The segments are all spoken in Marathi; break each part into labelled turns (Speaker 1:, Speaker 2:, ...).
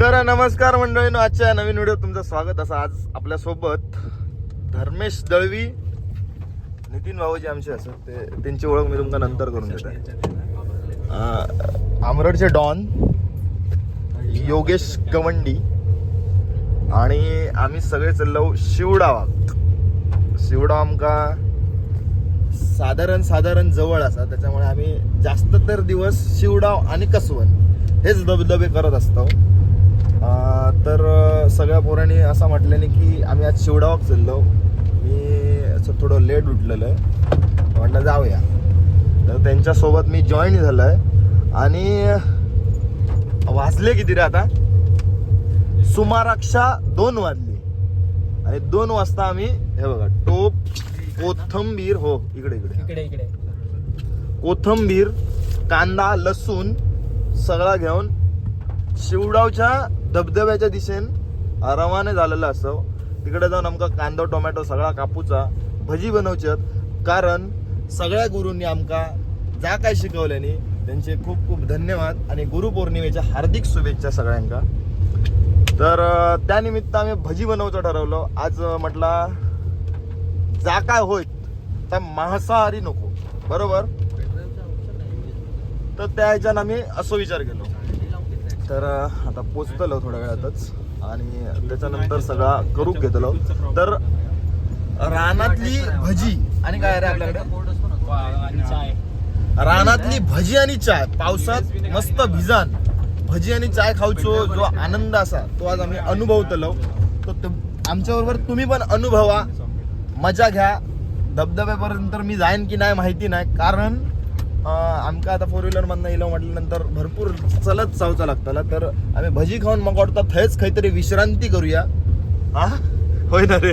Speaker 1: तर नमस्कार मंडळीनो आजच्या नवीन व्हिडिओ तुमचं स्वागत. असं आज आपल्यासोबत धर्मेश दळवी नितीन भाऊजी आमचे असत ते त्यांची ओळख मी तुमका नंतर करून देत. आमरडचे डॉन योगेश गवंडी आणि आम्ही सगळे चाललो शिवडावात शिवडाव आमका साधारण साधारण जवळ असा. त्याच्यामुळे आम्ही जास्त तर दिवस शिवडाव आणि कसवण हेच दबदबे करत असतो. तर सगळ्या पोरांनी असं म्हटल्याने की आम्ही आज शिवडावाक चाललो. मी असं थोडं लेट उठलेलं म्हटलं जाऊया. तर त्यांच्यासोबत मी जॉईन झालं आहे आणि वाजले किती रे आता? सुमाराक्षा दोन वाजले. आणि दोन वाजता आम्ही हे बघा टोप कोथंबीर हो इकडे इकडे.
Speaker 2: इकडे इकडे.
Speaker 1: कोथंबीर कांदा लसूण सगळा घेऊन शिवडावच्या धबधब्याच्या दिशेन रवाने झालेलं असतो तिकडे जाऊन आमका कांदो टोमॅटो सगळा कापूचा भजी बनवच्यात कारण सगळ्या गुरूंनी आमका जा काय शिकवल्यानी त्यांचे खूप खूप धन्यवाद आणि गुरुपौर्णिमेच्या हार्दिक शुभेच्छा सगळ्यांका. तर त्यानिमित्त आम्ही भजी बनवचं ठरवलं. आज म्हटला जा काय होईत तर मांसाहारी नको. बरोबर? तर त्या ह्याच्यानं आम्ही असं विचार केलो. तर आता पोचतलो थोड्या वेळातच आणि त्याच्यानंतर सगळा करूक घेतलो. तर रानातली भजी आणि काय रे आपल्याकडे?
Speaker 2: चाय
Speaker 1: रानातली भजी आणि चाय. पावसात मस्त भिजान. भजी आणि चाय खाऊचो जो आनंद असा तो आज आम्ही अनुभवतलो. तो आमच्या बरोबर तुम्ही पण अनुभवा. मजा घ्या. धबधब्यापर्यंत मी जाईन की नाही माहिती नाही. कारण आमका आता फोर व्हीलर मधनं येलो म्हटल्यानंतर भरपूर चलत चावचा लागताला. तर आम्ही भजी खाऊन मग वाटतं थंयच काहीतरी विश्रांती करूया. हा होय ना रे?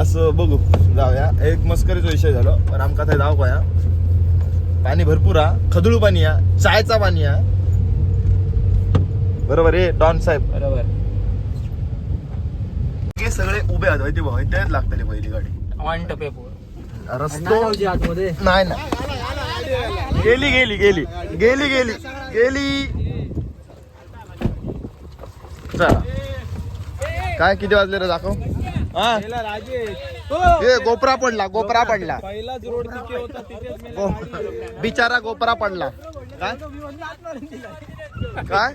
Speaker 1: असं बघू. जाऊया. एक मस्करीचा विषय झालो. पण आमका थंय जाऊ या पाणी भरपूर हा खदुळू पाणी हा चायचा पाणी हा बरोबर आहे डॉन साहेब?
Speaker 2: बरोबर.
Speaker 1: हे सगळे उभे आहेत. ते भाऊ. तेच लागतली पहिली गाडी.
Speaker 2: वन टपे
Speaker 1: रस्तो नाही ना गेली गेली गेली. गेली गेली. गेली. चला. काय किती वाजले रे दाखव. हा? ए गोपरा पडला गोपरा पडला.
Speaker 2: मी
Speaker 1: गो- बिचारा गोपरा पडला. काय? काय?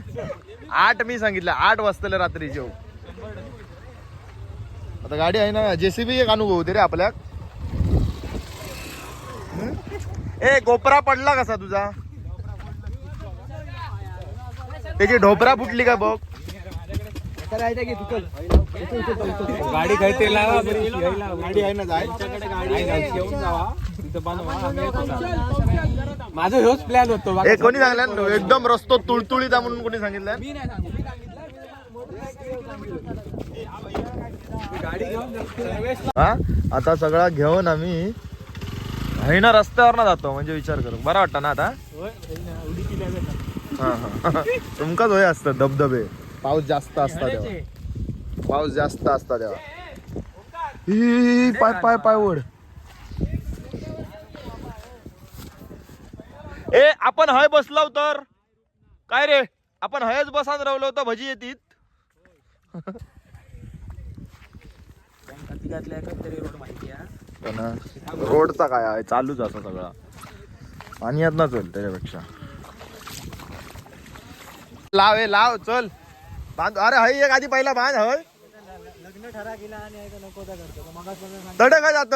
Speaker 1: आठ मी सांगितलं आठ वाजतले रात्री जेव. आता गाडी आहे ना जेसीबी एक अनुभव होते रे आपल्या ए गोपरा पडला कसा तुझा त्याची ढोपरा फुटली का बघ
Speaker 2: गाडी लावा घ्यायला.
Speaker 1: गाडी आहे ना.
Speaker 2: माझा ह्योच प्लॅन होतो
Speaker 1: कोणी सांगलं एकदम रस्तो तुळतुळीत म्हणून कोणी सांगितलं
Speaker 2: मी नाही सांगू मी सांगितलं गाडी घेऊन जाऊ. सर्वेश
Speaker 1: हा आता सगळा घेऊन आम्ही आहे ना रस्त्यावर ना जातो म्हणजे विचार करू. बरं वाटतं ना आता. हा हा. तुमकाच होय असतं धबधबे. पाऊस जास्त असता तेव्हा. पाऊस जास्त असता तेव्हा. ही, पाय पाय पाय ओढ. ए आपण हय बसलो तर. काय रे? आपण हयच बसान रावलो तर भजी येतीत.
Speaker 2: तरी रोड माहिती आहे
Speaker 1: पण रोडचा काय आहे? चालूच असं सगळा. पाणी यात ना चल त्याच्यापेक्षा. लाव हे लाव चल. बांध अरे हय एक आधी पहिला बांध हय
Speaker 2: लग्न ठरा गेला आणि नको
Speaker 1: तड काय जातो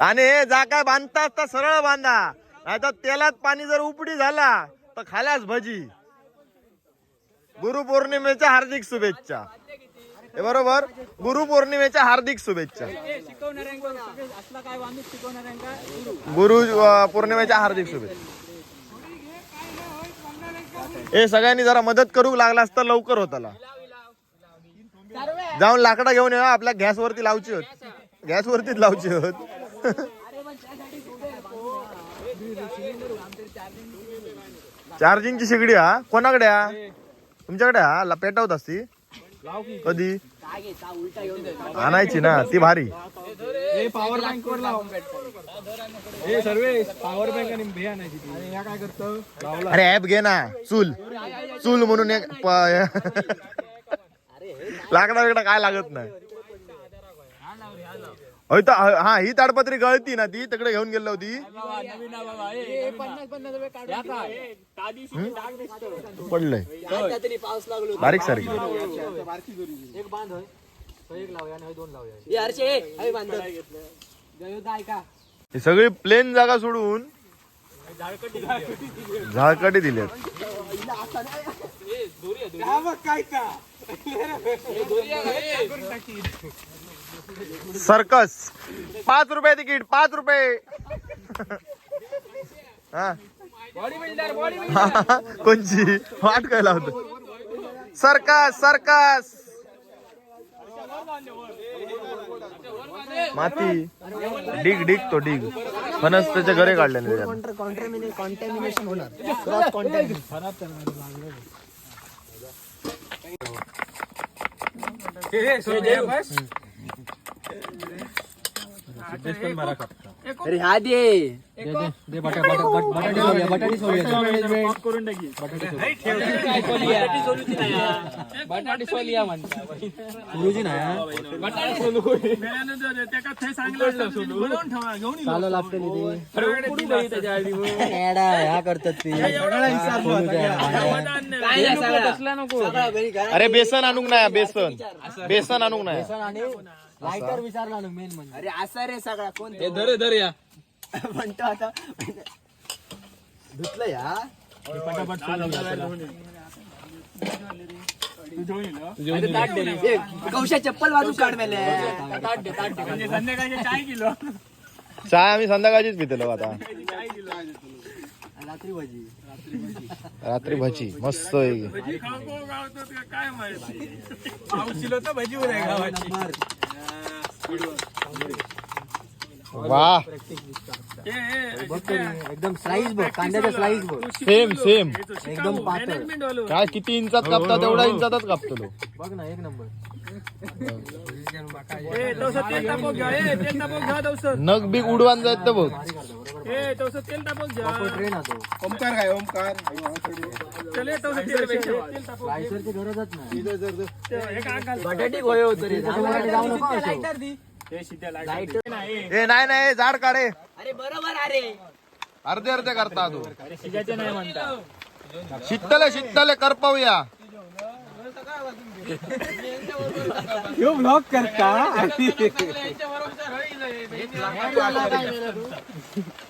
Speaker 1: आणि हे जा काय बांधता असता सरळ बांधा. नाही तर तेलात पाणी जर उपडी झाला तर खाल्यास भजी. गुरुपौर्णिमेच्या हार्दिक शुभेच्छा. हे बरोबर? गुरुपौर्णिमेच्या हार्दिक शुभेच्छा. गुरु पौर्णिमेच्या हार्दिक शुभेच्छा. हे सगळ्यांनी जरा मदत करू लागला असता लवकर होताला जाऊन लाकडा घेऊन या आपल्या गॅस वरती लावची होत. गॅस वरतीच लावची होत. चार्जिंगची शेगडी हा. कोणाकडे हा? तुमच्याकडे हा? पेटवत असती? कधी? आणायची ना ती भारी.
Speaker 2: हे पॉवर बँक वर लाव. हे सर्वे पॉवर बँक आणि हे आणायची ती. आणि काय करतो?
Speaker 1: अरे ऍप घे ना चूल. चूल म्हणून एक प- लाकडा बिकडा काय लागत नाही. हा ही ताडपत्री गळती ना ती तिकडे घेऊन गेलो होती. पडलंय. बारीक सारीक.
Speaker 2: एक बांध एक ही
Speaker 1: सगळी प्लेन जागा सोडून झाळकाटी दिल्यात.
Speaker 2: काय का
Speaker 1: सर्कस. पाच रुपये तिकीट पाच रुपये. हा. कोणची? वाट काय लावतो? Circus circus. माती. डिग डिग तो डिग. फणस त्याच्या घरे काढलेले त्याच्यात.
Speaker 3: कॉन्टॅमिनेशन होणार É,
Speaker 2: né?
Speaker 3: अरे हा दे.
Speaker 2: दे बटा बटा बटाटी सोडूया बटाटी सोडूया बटाटी सोलिया. म्हणता. सुरुजी ना चालू लागते ह्या करतात ते. नको
Speaker 1: अरे बेसन आणूक नाही बेसन. बेसन आणूक नाही.
Speaker 2: आणि लायटर विचारला ना मेन म्हणजे.
Speaker 3: अरे असा रे सगळा कोण
Speaker 2: हे धर धर या.
Speaker 3: म्हणतो आता. धुतलं या? ए, कौशा चप्पल बाजू काढ मेले.
Speaker 1: चहा आम्ही संध्याकाळचीच पितलो आता.
Speaker 3: रात्री भाजी.
Speaker 1: रात्री भजी. मस्त आहे. वा.
Speaker 2: एकदम स्लाइस बघ कांद्याचा स्लाइस बघ.
Speaker 1: सेम सेम
Speaker 2: एकदम पातळ.
Speaker 1: काय किती इंचात कापता तेवढा इंचातच कापतो लो
Speaker 2: बघ ना एक नंबर.
Speaker 1: नग बिग उडवान जायत
Speaker 2: ट्रेन हा तो।
Speaker 4: ओमकार काय ओमकार।
Speaker 2: गरजच नाही
Speaker 3: बटाटी गोळे होत रे
Speaker 2: त्याच्यासाठी जाऊ नको असं.
Speaker 1: ए नाही नाही झाड काढे।
Speaker 3: अरे बरोबर अरे
Speaker 1: अर्धे अर्धे करता तू। शित्तले शित्तले करपवूया।
Speaker 2: ह्यो ब्लॉग करता?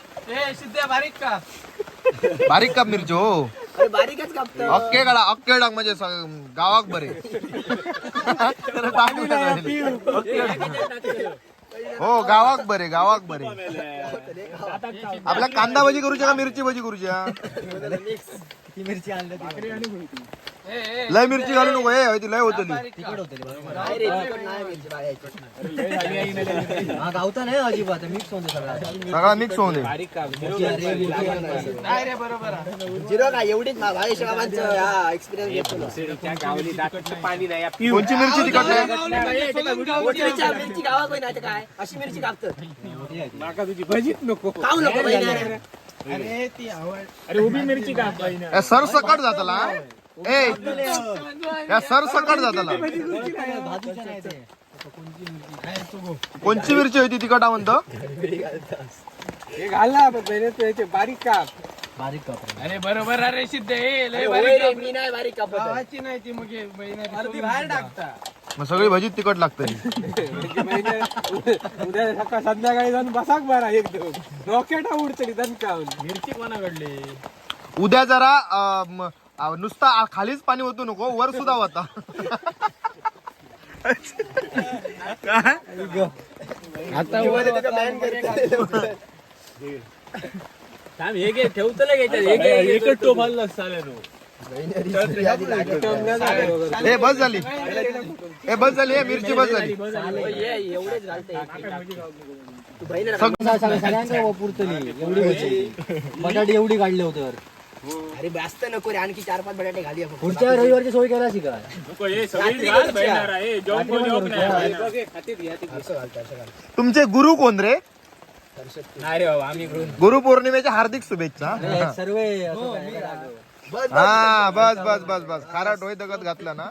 Speaker 1: बारीक काप मिरची? हो
Speaker 3: अरे बारीकच कापतो.
Speaker 1: अक्के काढा अक्के टाक म्हणजे गावाक बरे. नका. हो गावाक बरे गावाक बरे. आपल्या कांदा भजी करूच्या का मिरची भजी करूच्या?
Speaker 2: मिरची आणलं
Speaker 1: लय मिरची घालू नको हे ती लय होतली
Speaker 3: नाही मिरची.
Speaker 2: हा गावता अजिबात मिक्स होते सगळा
Speaker 1: सगळा मिक्स होऊन दे
Speaker 3: झिरो काय एवढीच मा- भावेश बाबांचं हा एक्सपिरियन्स घेतो ना.
Speaker 1: कोणची मिरची
Speaker 3: मिरची मिरची गावात तर काय अशी मिरची कापतात
Speaker 2: माका तुझी भजीत नको
Speaker 3: खाऊ नको बहिणी.
Speaker 1: या सर सकट जातला ए या सर सकट जातला. कोणची मिरची होती तिखट म्हणतो
Speaker 2: हे पहिले बारीक काप. बारीक काप. अरे बरोबर अरे सिद्ध
Speaker 3: मी नाही बारीक
Speaker 2: नाही ती मग बाहेर टाकता.
Speaker 1: मग सगळी भजी तिखट लागते.
Speaker 2: उद्या सकाळ संध्याकाळी जाऊन बसाक बरा एकदम रॉकेटा उडतली दणकावून. मिरची कोणाकडली?
Speaker 1: उद्या जरा अं, म, नुसता आ- खालीच पाणी होतो नको वर सुद्धा होता
Speaker 2: आता एकच
Speaker 1: ए बस झाली. ए बस झाली ए मिरची बस झाली.
Speaker 3: एवढेच घालते तू
Speaker 1: सग-
Speaker 2: सगळ्यांना पुरतली एवढी होती बटाटी एवढी काढली होती.
Speaker 3: अरे जास्त नको रे आणखी चार पाच बटाटे घाली आपण.
Speaker 4: पुढच्या रविवारची सोय केला शिका.
Speaker 1: तुमचे गुरु कोण रे?
Speaker 2: नाही रे बाबा आम्ही
Speaker 1: गुरु पौर्णिमेच्या हार्दिक शुभेच्छा.
Speaker 4: सर्व
Speaker 1: हा बस बस बस बस खारा टोय दगत घातला ना.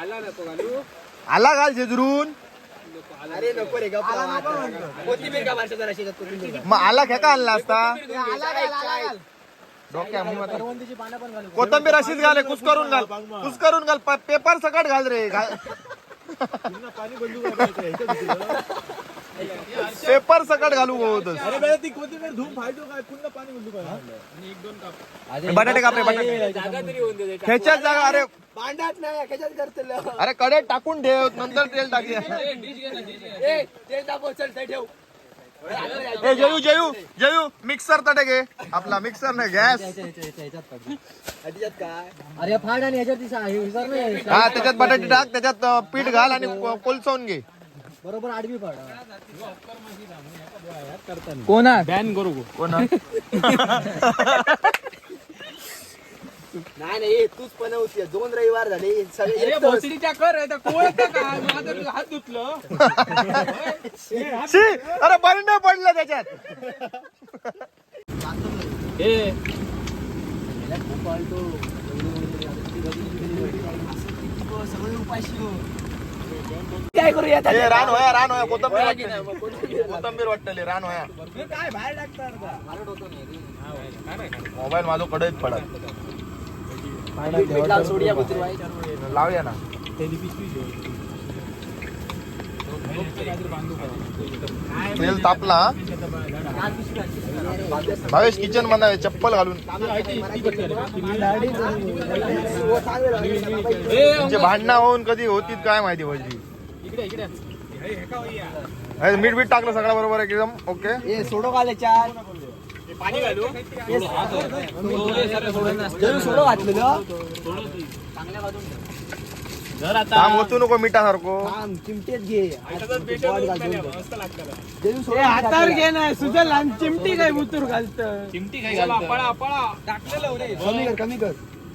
Speaker 2: आला ना तो घालू.
Speaker 1: आला घाल जेजरून
Speaker 3: अरे नको रे. कोथिंबीर का कोथिंबीर?
Speaker 1: मग आला खेका आणला असता. कोथंबीर अशीच घाल कुस करून घाल. कुस करून घाल प- पेपर सकट घाल रे. घाल पेपर सकट घालू होतस बटाटे कापरे बटाटे.
Speaker 2: जागा तरी होऊन दे
Speaker 1: ह्याच्यात जागा अरे.
Speaker 3: भांडात नाही कशात करतलं.
Speaker 1: अरे कडे टाकून ठेव नंतर तेल टाकूया.
Speaker 3: ए तेल टाकू चल ठेव.
Speaker 1: ए जयू जयू जयू मिक्सर तटे घे. आपला मिक्सर नाही गॅस.
Speaker 4: अरे फाड आणि ह्याच्यात दिसा हे
Speaker 1: हा त्याच्यात बटाटे टाक त्याच्यात पीठ घाल आणि कोलसवून घे.
Speaker 4: बरोबर आडवी फाड
Speaker 2: कोणा बॅन करू
Speaker 1: कोणा
Speaker 3: नाही नाही तूच बनवती दोन रविवार झाले. सगळे
Speaker 2: अरे
Speaker 3: एकटंच.
Speaker 2: भोसडीच्या कर आता कोण का? माझं हात धुतलं.
Speaker 1: अरे बंड पडलं त्याच्यात.
Speaker 2: ए.
Speaker 3: सगळे उपाशी हो. काय करूया
Speaker 1: रान होया रान होया कोथंबीर वाटतली कोथंबीर वाटतली रान होया.
Speaker 3: काय बाहेर टाकतात
Speaker 1: मोबाईल माझं कडईत पडत. लावूया ना. तेल तापला. भावेश किचनमध्ये चप्पल घालून. तुमचे भांडणं होऊन कधी होतीत काय माहिती पाहिजे
Speaker 2: इकडे इकडे
Speaker 1: अरे मीठ बीठ टाकलं सगळं बरोबर आहे एकदम ओके?
Speaker 3: सोडो घाल याच्यात
Speaker 2: पाणी घालू?
Speaker 3: सोडो घातलेलं.
Speaker 2: जर आता
Speaker 1: काम होतू नको मिठासारखो.
Speaker 3: चिमटेत घे. सोडो घातलेलं.
Speaker 2: ना सुजल चिमटी काय बुतूर घालत? चिमटी काय पळा पळा. टाकलेलं रे
Speaker 3: कमी कर कमी कर.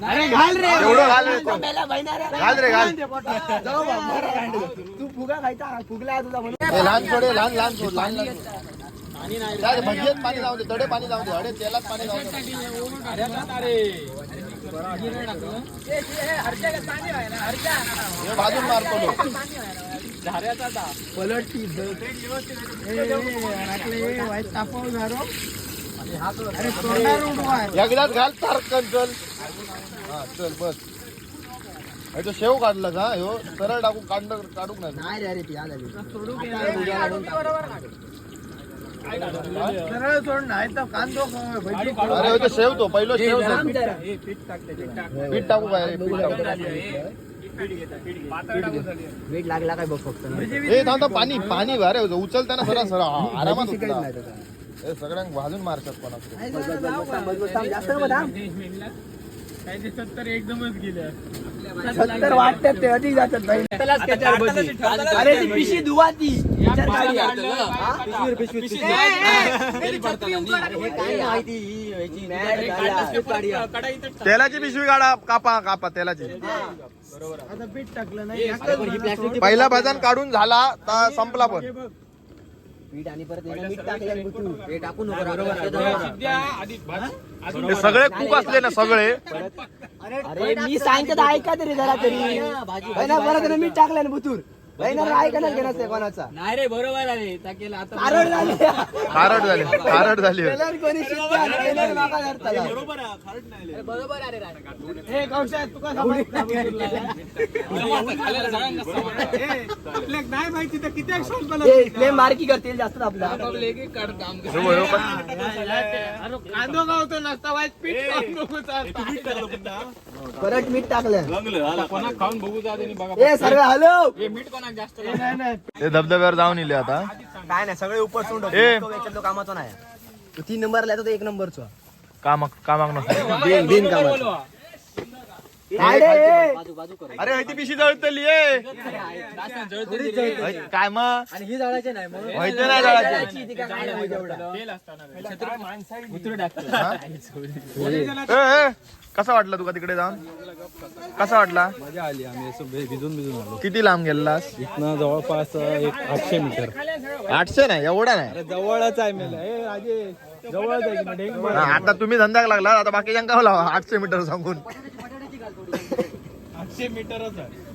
Speaker 2: अरे घाल रे.
Speaker 1: एवढं घाल रे. घाल रे.
Speaker 3: तू फुगा खायचा फुगला तुझा
Speaker 1: लहान ए, लहान लहान लहान पाणी जाऊ दे तडे पाणी जाऊ दे अडे तेलात पाणी जाऊ दे. हे भाजून मारतो लोक एकदाच घाल तारकन चल हा चल बस. अरे तो शेव काढला का ह्यो सरळ टाकू काढ काढूक नाही
Speaker 3: नाही अरे ती आला
Speaker 1: अरे ह्यो तो शेव तो पहिलो शेव. पीठ टाकू काय पीठ टाकू
Speaker 3: मीठ लागला काय बघ फक्त
Speaker 1: ए थांब पाणी पाणी अरे उचलताना सरा सरा आरामात उचला.
Speaker 3: नाही.
Speaker 1: हे सगळ्यांक भाजून मारतात
Speaker 3: थांब. जास्त
Speaker 2: सत्तर एकदमच गेलं
Speaker 3: सत्तर वाटतात ते अधिक जातात भाई अरे ती पिशी धुवा ती.
Speaker 1: तेलाची पिशवी काढा कापा कापा तेलाची.
Speaker 4: प्लास्टिकची
Speaker 1: पहिला भजन काढून झाला तर संपला पण.
Speaker 3: मीठ आणि परत याला मीठ टाकलं.
Speaker 4: हे टाकू नको बरोबर
Speaker 1: हे सगळे कुक असले ना सगळे.
Speaker 3: अरे मी सांगतो ऐका तरी जरा तरी.
Speaker 4: भाजी
Speaker 3: है ना परत मीठ टाकलं ना बुतूर. है कोणाचा.
Speaker 2: नाही रे बरोबर आहे. टाकेल आता
Speaker 3: कारड झाली.
Speaker 1: खारट झाली खारट झाली.
Speaker 3: कोणी शिकला मागा धरताला.
Speaker 2: नाही माहिती तर किती
Speaker 3: फ्लेम मारकी करतील जास्त आपला.
Speaker 1: पण-
Speaker 2: कांदो गावतो नसता वाईट पीठ खाऊन बघू
Speaker 3: परत मीठ टाकलं
Speaker 2: कोणा खाऊन बघू जा आणि बघा
Speaker 3: ए सर्व हॅलो.
Speaker 2: हे मीठ कोणाक जास्त
Speaker 1: ते धबधब्यावर जाऊन इले आता.
Speaker 3: काय नाही सगळे उपर सोडून
Speaker 1: ए.
Speaker 3: तो कामाचा नाही. तो तीन नंबरला येतो तो एक नंबरचा.
Speaker 1: कामाक कामाक नसतो.
Speaker 3: बिन बिन कामाचा. काढे, ए.
Speaker 4: बाजू बाजू कर
Speaker 1: अरे ह्याची पिशी जळतली काय मग
Speaker 4: आणि ही जाळायचे नाही
Speaker 1: माहिती नाही जळायची. ए, ए, कसा वाटला तुका तिकडे जाऊन? कसा वाटला?
Speaker 2: मजा आली आम्ही असं भे- भिजून भिजून आलो.
Speaker 1: किती लांब गेलास?
Speaker 2: इथनं जवळपास एक आठशे मीटर.
Speaker 1: आठशे नाही एवढा नाही.
Speaker 2: अरे जवळच आहे मेला. ए राजे जवळच आहे की नाही? डेंग
Speaker 1: हा, आता तुम्ही धंदा लागला आता बाकीच्या लावा आठशे मीटर सांगून.
Speaker 2: आठशे मीटरच आहे.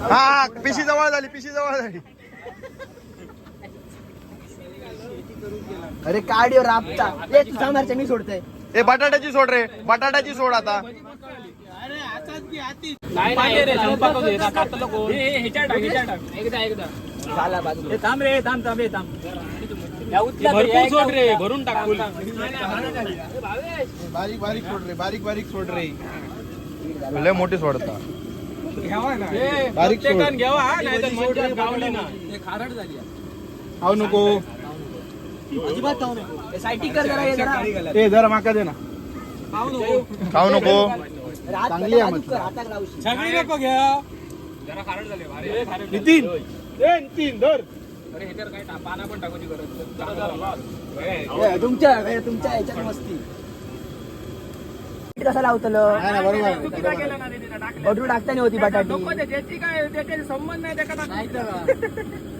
Speaker 1: हा हा, पिशी जवळ झाली पिशी जवळ झाली.
Speaker 3: अरे काढिओ राबता. ए तू मी सोडतोय.
Speaker 1: ए बटाट्याची सोड रे. बटाट्याची सोड आता.
Speaker 3: झाला बाजू
Speaker 4: थांब रे थांब थांब रे थांब.
Speaker 2: भरपूर सोड रे भरून टाक.
Speaker 5: बारीक बारीक सोड रे बारीक बारीक सोड रे.
Speaker 1: लय मोठी सोडता
Speaker 5: बारीक सोड.
Speaker 2: घ्यावा हा, नाहीतर मज्जा गावली ना.
Speaker 5: खाऊ नको.
Speaker 4: अजिबात खाऊ नको.
Speaker 3: जरा हे जरा.
Speaker 5: ए जरा माका दे ना.
Speaker 1: खाऊ नको.
Speaker 5: चांगली आहे मच्छी.
Speaker 2: सगळी नको घ्या. नितीन. ए, नितीन धर.
Speaker 3: ए, तुमच्या ह्याच्यात मस्ती. कसं लावतलं?
Speaker 5: नाही नाही, बरोबर.
Speaker 3: बटू टाकताना होती बटाटी.
Speaker 4: अरे ह्याचं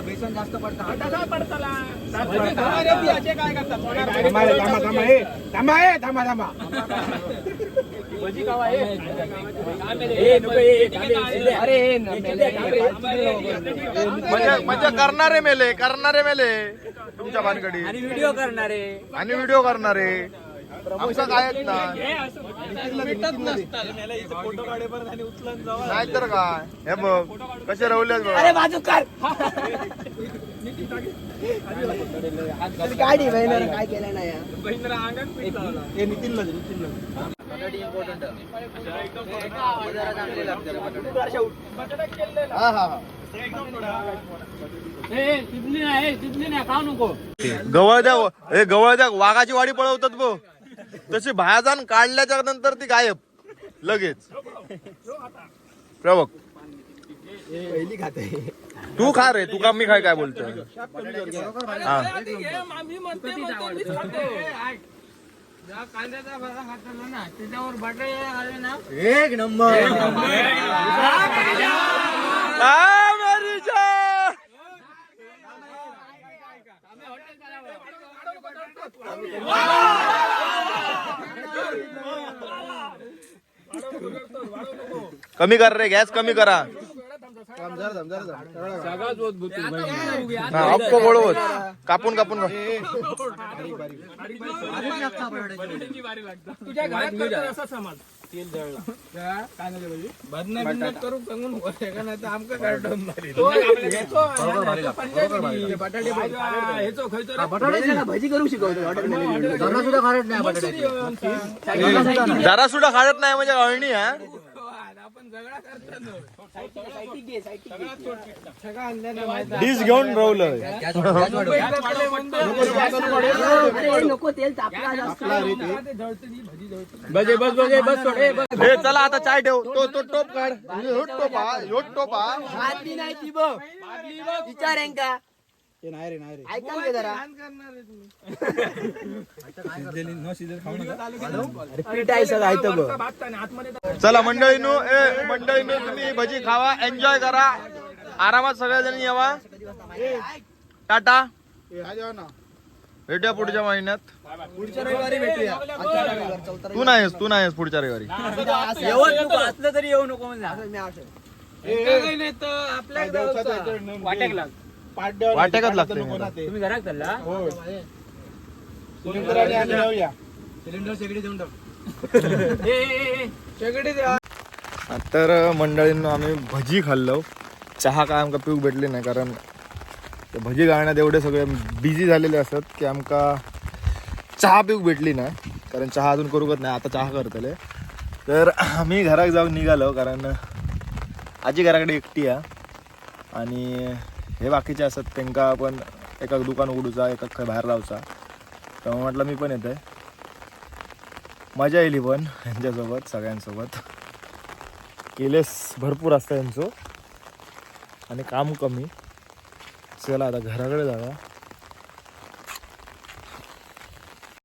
Speaker 4: बेसन जास्त
Speaker 1: म्हणजे म्हणजे करणारे मेले करणारे मेले. तुमच्या भानगडी
Speaker 4: आणि व्हिडिओ करणारे.
Speaker 1: आणि व्हिडिओ करणारे. आमचा काय ना नाहीतर काय. हे बघ कसे
Speaker 3: अरे
Speaker 1: बघ.
Speaker 3: बाजू कर. गाडी काय केलं नाही हा.
Speaker 5: नितीनला नितीनला दे. हा. हा हा
Speaker 1: गवळ द्या हे गवळ द्या वाघाची वाडी पळवतात बो तशी जाऊन काढल्याच्या नंतर ती गायब. लगेच.
Speaker 5: खाते
Speaker 1: तू खा रे तू का मी खाय काय बोलतोय? हा.
Speaker 4: एक नंबर
Speaker 1: मेरी जान! कमी कर रे गॅस कमी करा. हा कापून कापून.
Speaker 3: भजी करू शिकवतो
Speaker 4: जरा सुद्धा खारट नाही बटाट्याची
Speaker 1: जरा सुद्धा खात नाही म्हणजे अळणी हा
Speaker 3: सायटिक घे, सायटिक घे.
Speaker 1: डिश घेऊन रवलं.
Speaker 3: अरे नको तेल तापला जास्त
Speaker 2: बस बस
Speaker 1: हे चला आता चाय ठेव. तो तो टोप काढ. टोप हा टोप हा.
Speaker 3: नाही ती बघ. विचार का
Speaker 5: ए, नाही रे नाही रे.
Speaker 3: ऐका की जरा. पीठ आहे सगळं ऐकतं बघ
Speaker 1: चला मंडळीनो ए मंडळीनो तुम्ही भजी खावा एन्जॉय करा. आरामात सगळेजण यावा. टाटा.
Speaker 5: ए, हा ना
Speaker 1: भेटूया पुढच्या महिन्यात.
Speaker 3: पुढच्या रविवारी भेटूया. आजच्या रविवार, चौथा
Speaker 1: तू नाहीस तू नाहीस पुढच्या रविवारी.
Speaker 4: येऊ नको असलं तरी येऊ नको म्हणजे
Speaker 3: रविवार. मी असं.
Speaker 5: ए, ए, काय देवचाचं याच्यावर
Speaker 1: वाटेकच लागते
Speaker 5: नको ना ते.
Speaker 4: तुम्ही घरात चालला?
Speaker 5: होय. सिलेंडर आणि आम्ही जाऊया
Speaker 4: सिलेंडर शेगडी देऊन टाक.
Speaker 1: तर मंडळींनो आम्ही भजी खाल्लो. चहा काय आमका पिऊक भेटली नाही कारण ते भजी घालण्यात एवढे सगळे बिझी झालेले असतात की आमका चहा पिऊक भेटली नाही कारण चहा अजून करूकच नाही आता चहा करतले. तर आम्ही घराक जाऊन निघालो कारण आजी घराकडे एकटी आहे. आणि हे बाकीचे असतात त्यांका आपण एका दुकान उघडूचा एका खंय बाहेर लावचा. तेव्हा म्हटलं मी पण येतोय. मजा येईल पण यांच्यासोबत सगळ्यांसोबत. केलेस भरपूर असतं यांचं. आणि काम कमी. चला आता घराकडे जाऊया.